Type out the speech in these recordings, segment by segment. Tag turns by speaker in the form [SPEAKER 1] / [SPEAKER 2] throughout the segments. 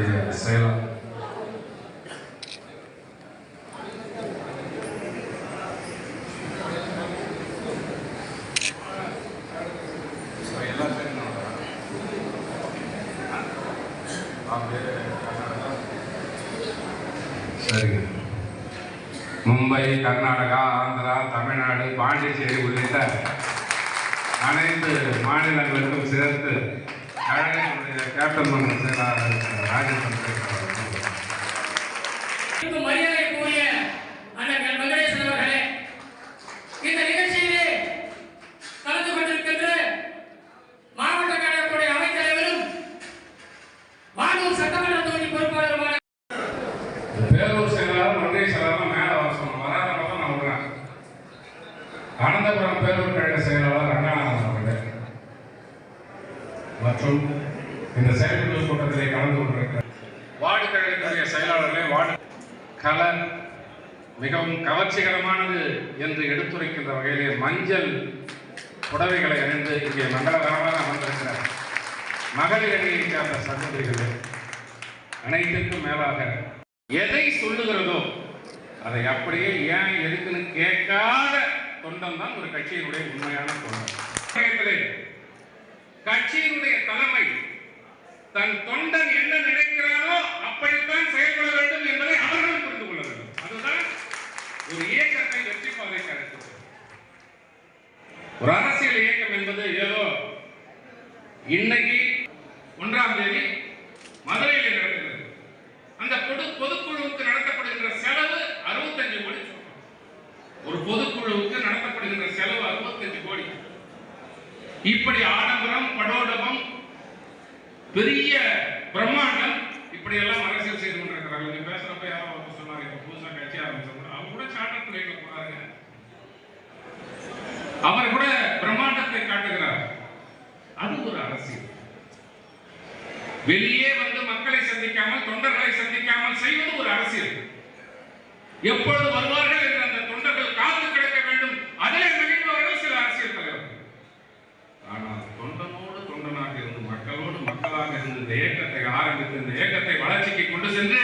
[SPEAKER 1] மாநில கேப்டன் சரிங்க. மும்பை கர்நாடகா ஆந்திரா தமிழ்நாடு பாண்டிச்சேரி உள்ளிட்ட அனைத்து மாநிலங்களுக்கும் சேர்த்து கழகத்தினுடைய கேப்டன் மன்ற செயலாளர் ராஜேந்திரன் பேசுகிறார்
[SPEAKER 2] அனைவருக்கும் மரியாதைக்குரிய அண்ணன் வெங்கடேசன் அவர்களே இந்த நிகழ்ச்சியிலே கலந்து கொண்டிருக்கின்ற மாவட்ட கழகத்துடைய அவைத்தலைவரும் மாணவர் சட்டமன்ற தொகுதி பொறுப்பாளருமான
[SPEAKER 1] பேரூர் செயலாளர் ஒன்றிய செயலாளர் மேல வர சொன்னோம் வராத நான் விடுறேன். அனந்தபுரம் பேரூர் கழக செயலாளர் ரங்கநாதன் அவர்களே. மற்றும் இந்த செயற்குழு கூட்டத்திலே கலந்து கொண்டிருக்கிற வார்டு கழகத்தினுடைய செயலாளர்களே வார்டு கலர் மிகவும் கவர்ச்சிகரமானது என்று எடுத்துரைக்கின்ற வகையிலே மஞ்சள் புடவைகளை அணிந்து இங்கே மங்களகரமாக அமர்ந்திருக்கிறார். மகளிர் அணியை சார்ந்த சகோதரிகளே அனைத்திற்கும் மேலாக எதை சொல்லுகிறதோ அதை அப்படியே ஏன் எதுக்குன்னு கேட்காத தொண்டம் தான் ஒரு கட்சியினுடைய உண்மையான தொண்டம் கட்சியினுடைய தலைமை தன் தொண்டன் என்ன நினைக்கிறானோ அப்படித்தான் செயல்பட வேண்டும் என்பதை அவர்கள் புரிந்து கொள்ள வேண்டும். அதுதான் ஒரு இயக்கத்தை வெற்றி பாதை அழைத்தது ஒரு அரசியல் இயக்கம் என்பது ஏதோ இன்னைக்கு ஒன்றாம் தேதி மதுரையில் நடக்கிறது. அந்த பொது பொதுக்குழுவுக்கு நடத்தப்படுகின்ற செலவு அறுபத்தஞ்சு கோடி. ஒரு பொதுக்குழுவுக்கு நடத்தப்படுகின்ற செலவு அறுபத்தஞ்சு கோடி. இப்படி ஆடம்பரம் படோடபம் பெரிய பிரம்மாண்டம் இப்படி எல்லாம் அரசியல் செய்து கொண்டிருக்கிறாங்க நீங்க பேசுறப்ப யாரோ வந்து சொன்னாங்க இப்ப புதுசா கட்சி ஆரம்பிச்சவங்க. அவங்க கூட சார்ட்டர் துறையில போறாங்க அவர் கூட பிரம்மாண்டத்தை காட்டுகிறார். அது ஒரு அரசியல். வெளியே வந்து மக்களை சந்திக்காமல் தொண்டர்களை சந்திக்காமல் செய்வது ஒரு அரசியல். எப்பொழுது வருவார்கள் என்று அந்த தொண்டர்கள் காத்து கிடக்க வேண்டும் அதிலே மகிழ்ந்தவர்கள் சில அரசியல் தலைவர்கள் ஆனால் தொண்டனோடு தொண்டனாக இருந்து மக்களோடு மக்களாக இருந்து இந்த இயக்கத்தை ஆரம்பித்து இந்த இயக்கத்தை வளர்ச்சிக்கு கொண்டு சென்று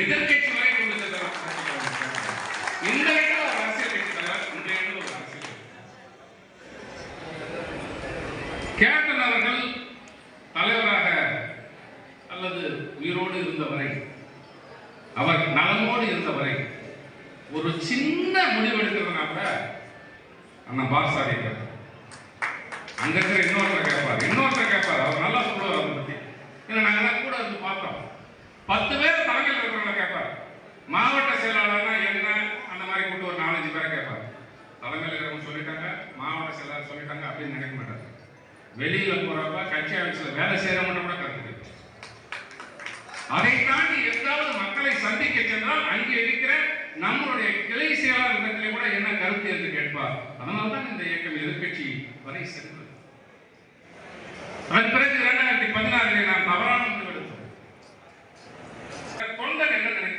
[SPEAKER 1] எதிர்கட்சி வரை கொண்டு சென்றவர் இந்த இடத்துல ஒரு அரசியல் கட்சி தலைவர் இந்த இடத்துல ஒரு அரசியல் கட்சி. கேப்டன் அவர்கள் தலைவராக அல்லது உயிரோடு இருந்தவரை அவர் நலமோடு இருந்தவரை ஒரு சின்ன முடிவு எடுக்கிறதுனா கூட அண்ணன் பாசாரி கேட்பார் அங்க இருக்கிற இன்னொருத்தர் கேட்பார் இன்னொருத்தர் கேட்பார் அவர் நல்லா சொல்லுவார் அதை பத்தி ஏன்னா நாங்க எல்லாம் கூட இருந்து பார்த்தோம் பத்து பேர் தலைமையில் இருக்கிறவங்க கேட்பார் மாவட்ட செயலாளர்னா என்ன அந்த மாதிரி கூட்டு ஒரு நாலஞ்சு பேரை கேட்பார் தலைமையில் இருக்கிறவங்க சொல்லிட்டாங்க மாவட்ட செயலாளர் சொல்லிட்டாங்க அப்படின்னு நினைக்க மாட்டாங்க. வெளியில போறப்ப கட்சி ஆஃபீஸ்ல வேலை செய்யறவங்க கூட கருத்து அதை தாண்டி எதாவது மக்களை சந்திக்க சென்றால் அங்கே இருக்கிற நம்மளுடைய கிளை செயலாளர் இடத்திலே கூட என்ன கருத்து என்று கேட்பார். அதனால தான் இந்த இயக்கம் எதிர்கட்சி வரை சென்றது. அதன் பிறகு இரண்டாயிரத்தி பதினாறிலே நாம் தவறான முடிவு எடுத்தோம். தொண்டர் என்ன நினைக்கிறேன்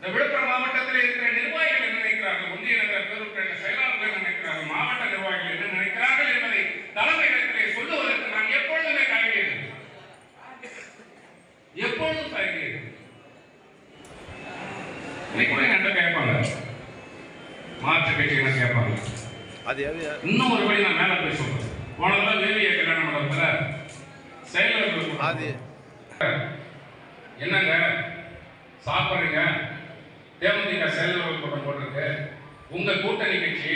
[SPEAKER 1] இந்த விழுப்புரம் மாவட்டத்தில் இருக்கிற நிர்வாகிகள் என்ன நினைக்கிறார்கள்? ஒன்றிய நகர பேரூர் செயலாளர்கள் என்ன நினைக்கிறார்கள்? மாவட்ட நிர்வாகிகள் என்ன நினைக்கிறார்கள் என்பதை தலைமையிடத்திலே சொல்லுவதற்கு நான் எப்பொழுதுமே தயங்கியது எப்பொழுதும் தயங்கியது இன்னைக்கு கூட என்கிட்ட கேட்பாங்க. மாற்று கட்சிகளை கேட்பாங்க? இன்னும் ஒரு வழி நான் மேல போய் சொல்றேன் போன தடவை வேலிய கல்யாண மண்டபத்துல செயலர்கள்
[SPEAKER 3] அது
[SPEAKER 1] என்னங்க சாப்பிடுறீங்க தேமுதிக செயலர்கள் கூட்டம் போட்டிருக்கு உங்க கூட்டணி கட்சி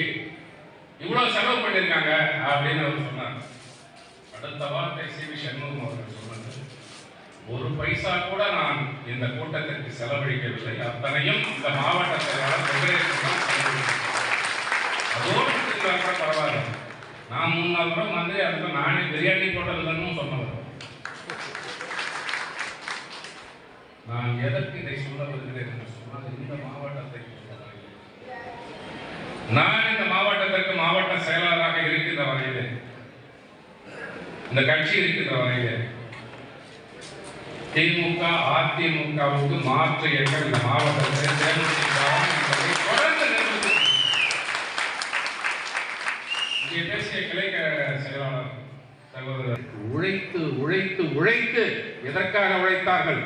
[SPEAKER 1] இவ்வளவு செலவு பண்ணிருக்காங்க அப்படின்னு அவர் சொன்னார் அடுத்த வார்த்தை சி வி சண்முகம் அவர்கள் சொன்னது. ஒரு பைசா கூட நான் இந்த கூட்டத்திற்கு செலவழிக்கவில்லை. அத்தனையும் இந்த மாவட்ட செயலாளர் அதோடு கூட பரவாயில்ல. நான் முன்னால் கூட மந்திரி அதுக்கு நானே பிரியாணி போட்டதில்லைன்னு சொன்னவர். நான் எதற்கு இதை சொல்ல வருகிறேன் என்று சொன்னால் இந்த மாவட்டத்தை நான் இந்த மாவட்டத்திற்கு மாவட்ட செயலாளராக இருக்கின்ற வரையிலே இந்த கட்சி இருக்கின்ற திமுக திமுக அதிமுகவுக்கு மாற்று எங்கள் இந்த மாவட்டத்தில் தொடர்ந்து இங்கே பேசிய கிளை செயலாளர் சகோதரர். உழைத்து உழைத்து உழைத்து எதற்காக உழைத்தார்கள்?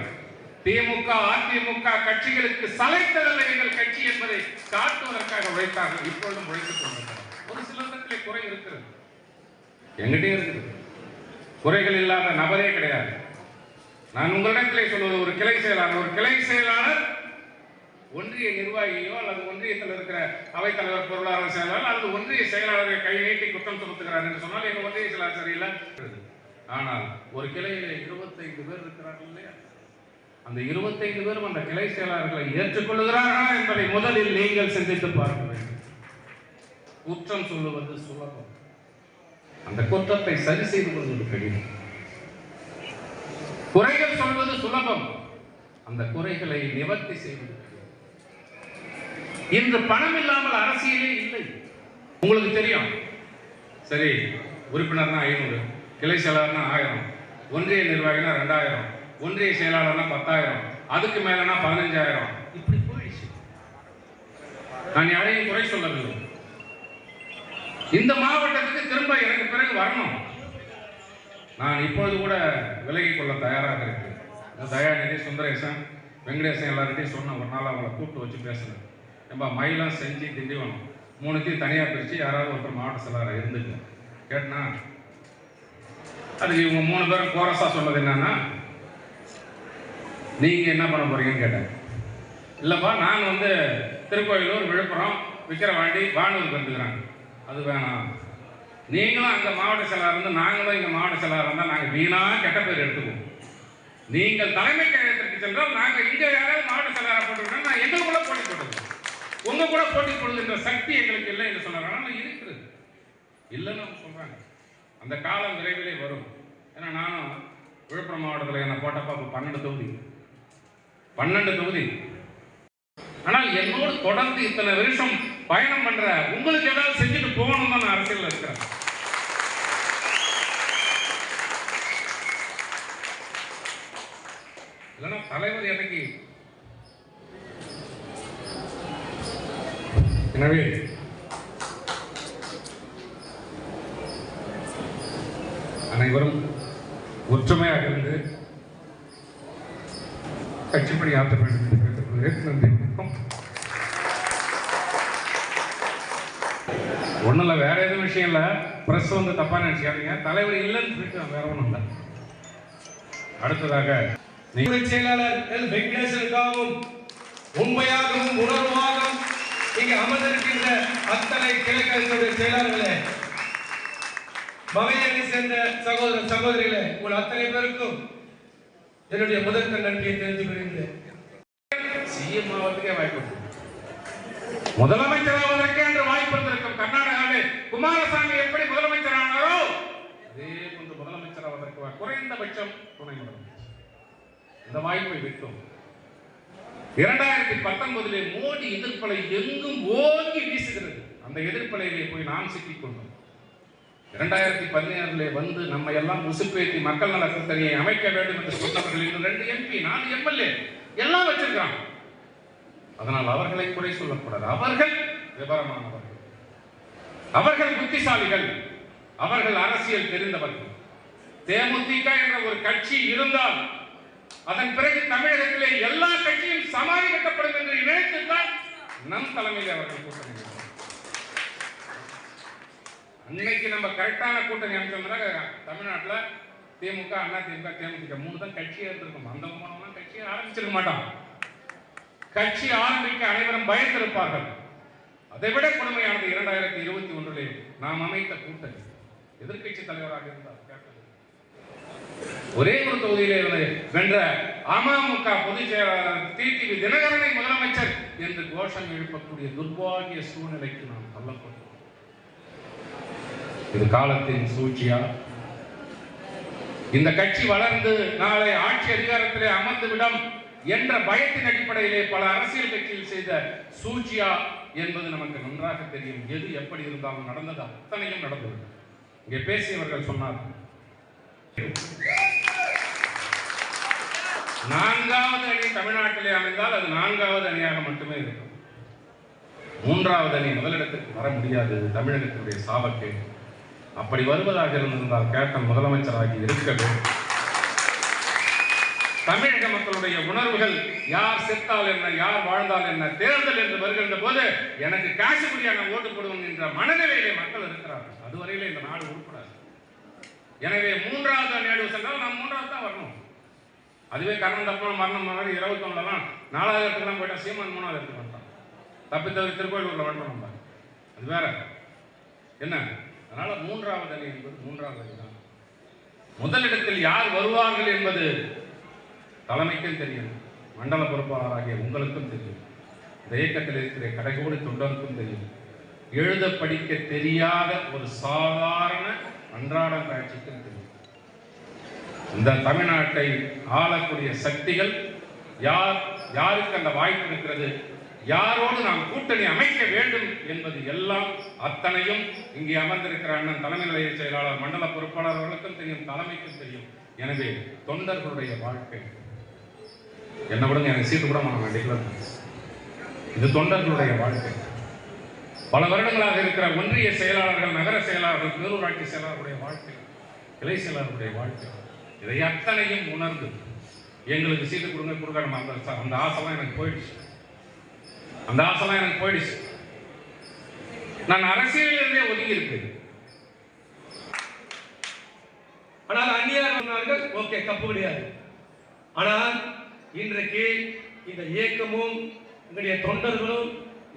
[SPEAKER 1] திமுக அதிமுக கட்சிகளுக்கு சலைத்ததல்ல எங்கள் கட்சி என்பதை காட்டுவதற்காக உழைத்தார்கள். இப்பொழுதும் உழைத்துக் கொண்டிருக்கிறார் ஒரு சிலரிடத்திலே குறை இருக்கிறது. எங்கிட்டே இருக்குது. குறைகள் இல்லாத நபரே கிடையாது. நான் உங்களிடத்திலே சொல்வது ஒரு கிளை செயலாளர் ஒரு கிளை செயலாளர் ஒன்றிய நிர்வாகியோ அல்லது ஒன்றியத்தில் இருக்கிற அவைத்தலைவர் பொருளாளர் செயலாளர் அல்லது ஒன்றிய செயலாளரை கை நீட்டி குற்றம் சுமத்துகிறார் என்று சொன்னால் எங்கள் ஒன்றிய செயலாளர் சரியில்லை. ஆனால் ஒரு கிளையில இருபத்தைந்து பேர் இருக்கிறார்கள் இல்லையா? அந்த இருபத்தைந்து பேரும் அந்த கிளை செயலாளர்களை ஏற்றுக்கொள்கிறார்களா என்பதை முதலில் நீங்கள் சிந்தித்து பார்க்க வேண்டும். குற்றம் சொல்லுவது சுலபம். அந்த குற்றத்தை சரி செய்து கொள்வது கடினம் குறைகள் சொல்வது சுலபம். அந்த குறைகளை நிவர்த்தி செய்வது இன்று பணம் இல்லாமல் அரசியலே இல்லை. உங்களுக்கு தெரியும். சரி உறுப்பினர்னா ஐநூறு கிளை செயலாளர்னா ஆயிரம் ஒன்றிய நிர்வாகினா ரெண்டாயிரம் ஒன்றிய செயலாளர்னா பத்தாயிரம் அதுக்கு மேலனா பதினஞ்சாயிரம். இப்படி போயிடுச்சு. நான் யாரையும் குறை சொல்லவில்லை. இந்த மாவட்டத்துக்கு திரும்ப எனக்கு பிறகு வரணும். நான் இப்பொழுது கூட விலகிக் கொள்ள தயாராக இருக்கிறேன். தயாநிதி சுந்தரேசன் வெங்கடேசன் எல்லார்கிட்டையும் சொன்னேன் ஒரு நாள் அவங்கள கூப்பிட்டு வச்சு பேசினேன். நம்ம மயிலாம் செஞ்சு திண்டிவனம். மூணுத்தையும் தனியாக பிரித்து யாராவது ஒருத்தர் மாவட்ட செயலாளர் இருந்துக்கு. கேட்டனா? அதுக்கு இவங்க மூணு பேரும் கோரஸாக சொன்னது என்னன்னா நீங்கள் என்ன பண்ண போறீங்கன்னு கேட்டேன். இல்லைப்பா நான் வந்து திருக்கோயிலூர் விழுப்புரம் விக்கிரவாண்டி வானூர் வந்துக்கிறாங்க அது வேணாம். நீங்களும் அங்கே மாவட்ட செயலாளர் இருந்து நாங்களும் இங்கே மாவட்ட செயலாளர் இருந்தால் நாங்கள் வீணாக கெட்ட பேர் எடுத்துக்குவோம். நீங்கள் தலைமை கழகத்திற்கு சென்றால் நாங்கள் இங்கே யாராவது மாவட்ட செயலாளர் போட்டுக்கிட்டோம் நான் எங்களுக்குள்ள போட்டி போட்டுக்கிறோம் உங்க கூட போட்டி போடுகின்ற சக்தி எங்களுக்கு இல்லை என்று சொன்னாங்க ஆனால் இல்லைன்னு அவங்க சொல்றாங்க. அந்த காலம் விரைவிலே வரும். ஏன்னா நானும் விழுப்புரம் மாவட்டத்தில் என்ன போட்டப்ப அப்ப பன்னெண்டு தொகுதி. பன்னெண்டு தொகுதி. ஆனால் என்னோடு தொடர்ந்து இத்தனை வருஷம் பயணம் பண்ற உங்களுக்கு ஏதாவது செஞ்சுட்டு போகணும் தான் நான் அரசியல்ல இருக்கிறேன். இல்லைன்னா தலைவர் எனக்கு எனவே அனைவரும் ஒற்றுமையாக இருந்து கட்சிப்படி ஆற்ற வேண்டும் என்று கேட்டுக்கொள்கிறேன். நன்றி. வணக்கம் ஒன்றும் இல்லை வேற எதுவும் விஷயம் இல்லை. ப்ரெஸ் வந்து தப்பாக நினைச்சுக்காதீங்க. தலைவர் இல்லைன்னு சொல்லிட்டு வேற ஒன்றும் இல்லை. அடுத்ததாக
[SPEAKER 3] செயலாளர் எல். வெங்கடேசனுக்காகவும் உண்மையாகவும் உணர்வாகவும் இங்கு அமர்ந்திருக்கின்ற அத்தனை கிழக்கத்தினுடைய செயலாளர்களே மகையணி சேர்ந்த சகோதர சகோதரிகளே உங்கள் அத்தனை பேருக்கும் என்னுடைய முதற்க நன்றியை தெரிவித்துக் கொள்கிறேன்
[SPEAKER 1] சிஎம் ஆவதுக்கே வாய்ப்பு. முதலமைச்சர் ஆவதற்கே என்று வாய்ப்பு இருந்திருக்கும் கர்நாடகாவில் குமாரசாமி எப்படி முதலமைச்சர் ஆனாரோ அதே போன்று முதலமைச்சர் ஆவதற்கு வா- குறைந்தபட்சம் துணை முதலமைச்சர். இந்த வாய்ப்பை விட்டோம். இரண்டாயிரத்தி பத்தொன்பதிலே மோடி எதிர்ப்பலை எங்கும் ஓங்கி வீசுகிறது. அந்த எதிர்ப்பலையிலே போய் நாம் சிக்கிக் கொண்டோம். இரண்டாயிரத்தி பதினேழுல வந்து நம்ம எல்லாம் உசுப்பேத்தி மக்கள் நல கூட்டணியை அமைக்க வேண்டும் என்று சொன்னவர்கள் இன்னும் ரெண்டு எம்பி நாலு எம்எல்ஏ எல்லாம் வச்சிருக்காங்க அதனால் அவர்களை குறை சொல்லக்கூடாது. அவர்கள் விவரமானவர்கள். அவர்கள் புத்திசாலிகள். அவர்கள் அரசியல் தெரிந்தவர்கள். தேமுதிக என்ற ஒரு கட்சி இருந்தால் அதன் பிறகு தமிழகத்திலே எல்லா கட்சியும் சமாளி கட்டப்படும் என்று நினைத்துத்தான் நம் தலைமையில் அவர்கள் கூட்டணி அன்னைக்கு நம்ம கரெக்டான கூட்டணி அமைச்சோம்னா தமிழ்நாட்டில் திமுக அண்ணா திமுக தேமுதிக மூணு தான் கட்சியாக இருந்திருக்கும். அந்த மூணு கட்சியை ஆரம்பிச்சிருக்க மாட்டான் கட்சி ஆரம்பிக்க அனைவரும் பயந்திருப்பார்கள். அதை விட கொடுமையானது இரண்டாயிரத்தி இருபத்தி ஒன்றிலே நாம் அமைத்த கூட்டணி. எதிர்க்கட்சி தலைவராக இருந்தார் ஒரே ஒரு தொகுதியிலே இருந்து வென்ற அமமுக பொதுச் செயலாளர் டிடிவி தினகரனை முதலமைச்சர் என்று கோஷம் எழுப்பக்கூடிய துர்பாகிய சூழ்நிலைக்கு நாம் தள்ளப்பட்டோம். இது காலத்தின் சூழ்ச்சியா? இந்த கட்சி வளர்ந்து நாளை ஆட்சி அதிகாரத்திலே அமர்ந்துவிடும் என்ற பயத்தின் அடிப்படையிலே பல அரசியல் கட்சியில் செய்த சூழ்ச்சியா என்பது நமக்கு நன்றாக தெரியும். எது எப்படி இருந்தாலும் நடந்தது அத்தனையும் நடந்தது. இங்கே பேசியவர்கள் சொன்னார். நான்காவது அணி தமிழ்நாட்டிலே அமைந்தால் அது நான்காவது அணியாக மட்டுமே இருக்கும். மூன்றாவது அணி முதலிடத்துக்கு வர முடியாது. தமிழகத்தினுடைய சாபக்கு அப்படி வருவதாக இருந்திருந்தால் கேப்டன் முதலமைச்சராகி இருக்க வேண்டும். தமிழக மக்களுடைய உணர்வுகள் யார் செத்தால் என்ன யார் வாழ்ந்தால் என்ன தேர்தல் என்று வருகின்ற போது எனக்கு காசுபடியா நான் ஓட்டு போடுவோம் என்ற மனநிலையிலே மக்கள் இருக்கிறார்கள். அதுவரையிலே இந்த நாடு உருப்படாது. எனவே மூன்றாவது நேடு சென்றால் நாம் மூன்றாவது தான் வரணும். அதுவே கரணம் தப்பணும் மரணம் மாதிரி இருபத்தொன்னுலாம் நாலாவது இடத்துக்குலாம் போயிட்டா சீமான் மூணாவது இடத்துக்கு வந்துட்டான் தப்பி தவிர திருக்கோயிலூர்ல வந்துட்டோம் நம்ம அது வேற. என்ன? அதனால மூன்றாவது அணி என்பது மூன்றாவது அணி தான். முதலிடத்தில் யார் வருவார்கள் என்பது தலைமைக்கும் தெரியும். மண்டல பொறுப்பாளராகிய உங்களுக்கும் தெரியும். இந்த இயக்கத்தில் இருக்கிற கடைகோடி தொண்டருக்கும் தெரியும். எழுத படிக்க தெரியாத ஒரு சாதாரண அன்றாட காட்சிக்கும் தெரியும். இந்த தமிழ்நாட்டை ஆளக்கூடிய சக்திகள் யார் யாருக்கு அந்த வாய்ப்பு இருக்கிறது? யாரோடு நாம் கூட்டணி அமைக்க வேண்டும் என்பது எல்லாம் அத்தனையும் இங்கே அமர்ந்திருக்கிற அண்ணன் தலைமை நிலைய செயலாளர் மண்டல பொறுப்பாளர்களுக்கும் தெரியும் தலைமைக்கும் தெரியும். எனவே தொண்டர்களுடைய வாழ்க்கை என்ன கூட எனக்கு சீட்டு கூட நான் டிக்ளேர் இது தொண்டர்களுடைய வாழ்க்கை. பல வருடங்களாக இருக்கிற ஒன்றிய செயலாளர்கள் நகர செயலாளர்கள் பேரூராட்சி செயலாளருடைய வாழ்க்கை கிளை செயலாளருடைய வாழ்க்கை. இதை அத்தனையும் உணர்ந்து எங்களுக்கு சீட்டு கொடுங்க கொடுக்கணும் அந்த அந்த ஆசைலாம் எனக்கு போயிடுச்சு. அந்த ஆசைலாம் எனக்கு போயிடுச்சு. நான் அரசியலிருந்தே ஒதுங்கி இருக்கேன்
[SPEAKER 3] ஆனால் அந்நியார் சொன்னார்கள் ஓகே தப்பு கிடையாது. ஆனால் இன்றைக்கு இந்த இயக்கமும் எங்களுடைய தொண்டர்களும்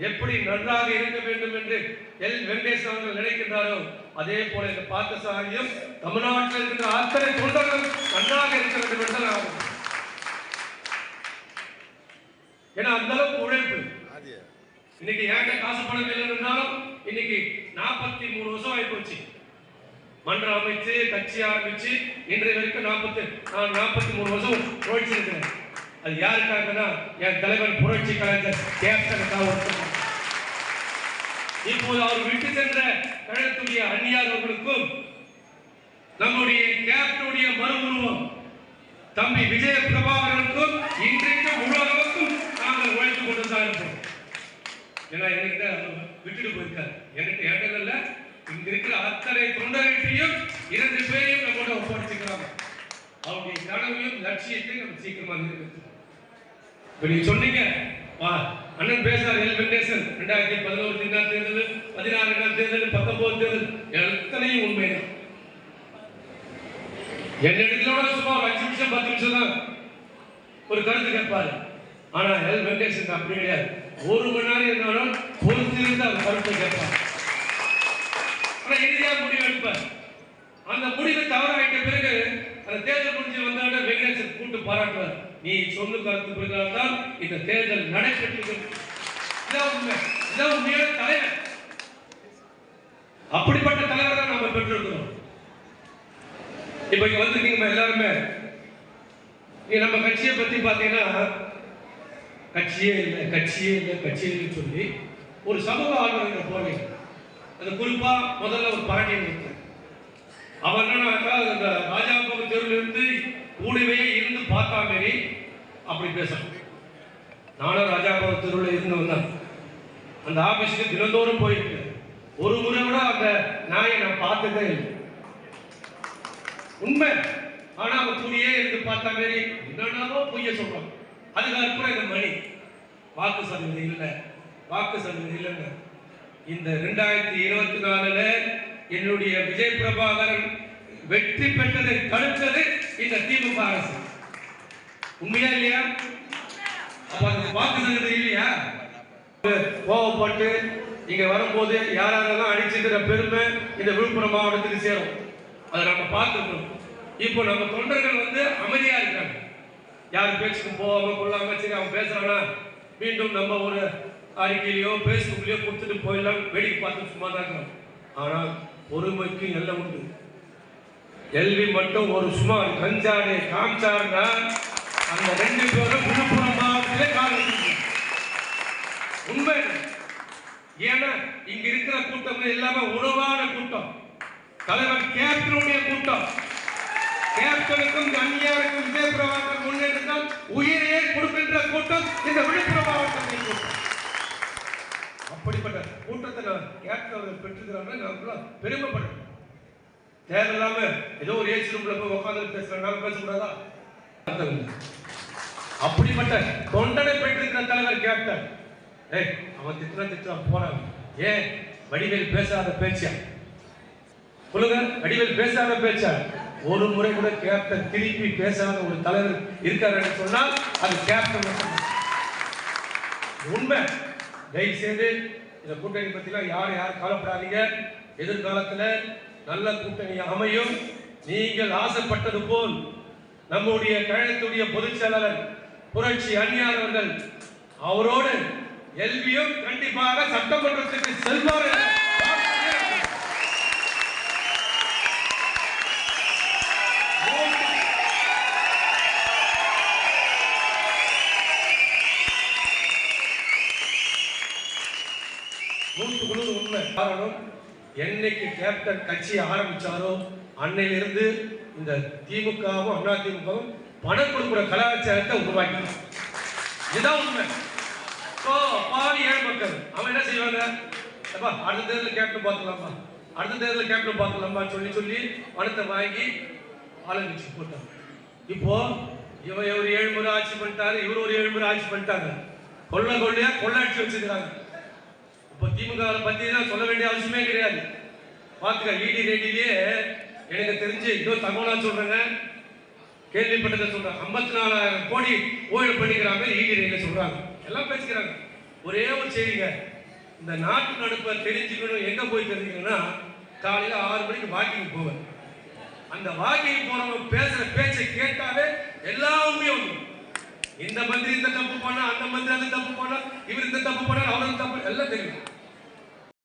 [SPEAKER 3] எப்படி நன்றாக இருக்க வேண்டும் என்று எல். வெங்கடேஷ் அவர்கள் நினைக்கின்றாரோ அதே போல இந்த பார்த்தசாரியும் தமிழ்நாட்டில் இருக்கின்ற அத்தனை தொண்டர்களும் நன்றாக இருக்க வேண்டும் என்று நான். ஏன்னா அந்த அளவுக்கு உழைப்பு. இன்னைக்கு ஏன்ட்ட காசு பணம் இல்லை இருந்தாலும் இன்னைக்கு நாற்பத்தி மூணு வருஷம் ஆகி போச்சு மன்றம் அமைச்சு கட்சி ஆரம்பிச்சு இன்றைய வரைக்கும் நாற்பத்தி நான் நாற்பத்தி மூணு வருஷம் உழைச்சிருக்கிறேன். அது யாருக்காகனா என் தலைவர் புரட்சி கலைஞர் கேப்டனுக்காக ஒருத்தர் இப்போது அவர் விட்டு சென்ற கழகத்துடைய அந்நியார் அவர்களுக்கும் நம்முடைய கேப்டனுடைய மறுஉருவம் தம்பி விஜய பிரபாகரனுக்கும் இன்றைக்கும் உலகத்துக்கும் நாங்கள் உழைத்துக் கொண்டுதான் இருப்போம் ஏன்னா என்கிட்ட விட்டுட்டு போயிருக்காரு. எனக்கு இடங்கள்ல இங்க இருக்கிற அத்தனை தொண்டர்களையும் இரண்டு பேரையும் நம்மோட ஒப்படைச்சுக்கிறாங்க அவருடைய கனவையும் லட்சியத்தையும் நம்ம சீக்கிரமா நிறைவேற்றணும். இப்ப நீங்க சொன்னீங்க வா அண்ணன் பேசுறார் எல். வெங்கடேசன். ரெண்டாயிரத்தி பதினோரு ரெண்டாம் தேர்தல் பதினாறு ரெண்டாம் தேர்தல் பத்தொன்பது தேர்தல். எத்தனையும் உண்மைதான். என் இடத்துல சும்மா ஒரு அஞ்சு நிமிஷம் பத்து நிமிஷம் தான் ஒரு கருத்து கேட்பாரு. ஆனா எல். வெங்கடேசன் அப்படி கிடையாது. ஒரு மணி நேரம் இருந்தாலும் பொறுத்திருந்து அவர் கருத்தை கேட்பார். ஆனா இறுதியாக முடிவு எடுப்பார் அந்த முடிவு தவறாயிட்ட பிறகு தேர்தல் முடிஞ்சு வந்தாலும் வெங்கடேசன் கூட்டு பாராட்டுவார் நீ சொல்லு கருத்து பிரகாரம் தான் இந்த தேர்தல் நடைபெற்றது. இதான் உண்மை. இதான் உண்மையான தலைவர். அப்படிப்பட்ட தலைவர் தான் நாம பெற்றிருக்கிறோம். இப்ப இங்க வந்திருக்கீங்க எல்லாருமே. நீ நம்ம கட்சியை பத்தி பாத்தீங்கன்னா கட்சியே இல்லை கட்சியே இல்லை கட்சியே சொல்லி ஒரு சமூக ஆர்வலர்கள் போவீங்க அது குறிப்பா முதல்ல ஒரு பாண்டியன் இருக்கு அவன் என்னன்னாக்கா இந்த ராஜாபுரம் தெருவில் இருந்து கூடவே இருந்து பார்த்தா மாரி அப்படி பேசணும். நானும் ராஜாபுரம் தெருவில் இருந்து வந்தேன். அந்த ஆபீஸ்க்கு தினந்தோறும் போயிருக்கு. ஒரு முறை கூட அந்த நாயை நான் பார்த்ததே இல்லை. உண்மை. ஆனா அவன் கூடியே இருந்து பார்த்த மாரி என்னன்னாலும் பொய்ய சொல்றான். அதுக்கு அப்புறம் இந்த மணி. வாக்கு சதவீதம் இல்லை. வாக்கு சதவீதம் இல்லைங்க. இந்த ரெண்டாயிரத்தி இருபத்தி நாலுல என்னுடைய விஜய் பிரபாகரன் வெற்றி பெற்றதை தடுத்தது இந்த திமுக அரசு. உண்மையா இல்லையா? அப்ப அந்த வாக்கு சதவீதம் இல்லையா? கோவப்பட்டு இங்க வரும்போது யாரெல்லாம் அடிச்சுக்கிற பெருமை இந்த விழுப்புரம் மாவட்டத்துக்கு சேரும். அதை நம்ம பார்த்துக்கணும். இப்போ நம்ம தொண்டர்கள் வந்து அமைதியா இருக்காங்க. யார் பேச்சுக்கும் போகாம கொள்ளாம சரி அவன் பேசுறானா? மீண்டும் நம்ம ஒரு அறிக்கையிலையோ பேஸ்புக்லயோ கொடுத்துட்டு போயிடலாம். வேடிக்கை பார்த்து சும்மா தான் இருக்கிறோம் ஆனால் பொறுமைக்கு எல்லாம் உண்டு. எல்வி மட்டும் ஒரு சுமார் கஞ்சாடை காமிச்சாருன்னா அந்த ரெண்டு பேரும் விழுப்புரம் மாவட்டத்திலே காலம் உண்மை ஏன்னா இங்க இருக்கிற கூட்டம் எல்லாமே உணவான கூட்டம். தலைவர் கேப்டனுடைய கூட்டம். கேப்டனுக்கும் தனியாருக்கும் விஜய் பிரபாகர் முன்னெடுத்தால் உயிரையே கொடுக்கின்ற கூட்டம் இந்த விழுப்புரம் மாவட்டத்தின் கூட்டம். அப்படிப்பட்ட கூட்டத்தை நான் கேப்டன் அவர்கள் பெற்றுக்கிறாங்க நான் தேவையில்லாம ஏதோ ஒரு ஏசி ரூம்ல போய் உட்காந்து பேசுறாங்க. பேசக்கூடாதா? அப்படிப்பட்ட தொண்டனை பெற்றிருக்கிற தலைவர் கேப்டன். ஏய் அவன் திட்டம் திட்டம் போறான். ஏன்? வடிவேல் பேசாத பேச்சா? சொல்லுங்க வடிவேல் பேசாத பேச்சா? ஒரு முறை கூட கேப்டன் திருப்பி பேசாத ஒரு தலைவர் இருக்காருன்னு சொன்னால் அது கேப்டன் உண்மை. தயவு செய்து இந்த கூட்டணி பற்றிலாம் யாரும் யாரும் கவலைப்படாதீங்க. எதிர்காலத்தில் நல்ல கூட்டணி அமையும். நீங்கள் ஆசைப்பட்டது போல் நம்முடைய கழகத்துடைய பொதுச் செயலாளர் புரட்சி அந்நியார் அவர்கள் அவரோடு எல்வியும் கண்டிப்பாக சட்டமன்றத்துக்கு செல்வார்கள். உண்மை காரணம் என்னைக்கு கேப்டன் கட்சி ஆரம்பிச்சாரோ அன்னையிலிருந்து இந்த திமுகவும் அண்ணா திமுகவும் பணம் கொடுக்குற கலாச்சாரத்தை உருவாக்கி இதுதான் உண்மை. ஸோ பாதி ஏழை மக்கள் அவன் என்ன செய்வாங்க? அப்பா அடுத்த தேர்தலில் கேப்டன் பார்க்கலாமா அடுத்த தேர்தலில் கேப்டன் பார்க்கலாமா சொல்லி சொல்லி பணத்தை வாங்கி ஆளுங்கட்சி போட்டாங்க. இப்போ இவன் ஒரு ஏழு முறை ஆட்சி பண்ணிட்டாரு இவர் ஒரு ஏழு முறை ஆட்சி பண்ணிட்டாங்க. கொள்ள கொள்ளையா கொள்ளாட்சி வச்சுக்கிறாங்க இப்போ திமுக வை பத்தி தான் சொல்ல வேண்டிய அவசியமே கிடையாது. பார்த்துக்க இடி ரெடிலேயே எனக்கு தெரிஞ்சு இன்னும் தகவலாக சொல்கிறேங்க கேள்விப்பட்டதை சொல்கிறேன் ஐம்பத்தி நாலாயிரம் கோடி ஓய்வு பண்ணிக்கிறாங்க இடி ரெடியில சொல்கிறாங்க எல்லாம் பேசிக்கிறாங்க. ஒரே ஒரு செய்திங்க. இந்த நாட்டு நடப்பை தெரிஞ்சுக்கணும் எங்கே போய் தெரிஞ்சுக்கணும்னா காலையில் ஆறு மணிக்கு வாக்கிங் போவேன். அந்த வாக்கிங் போனவங்க பேசுகிற பேச்சை கேட்டாலே எல்லாமே உண்மையும் இந்த மந்திரி இந்த தப்பு பண்ணா அந்த மந்திரி அந்த தப்பு பண்ணா இவர் இந்த தப்பு பண்ணா அவருக்கு இந்த தப்பு எல்லாம் தெரியும்.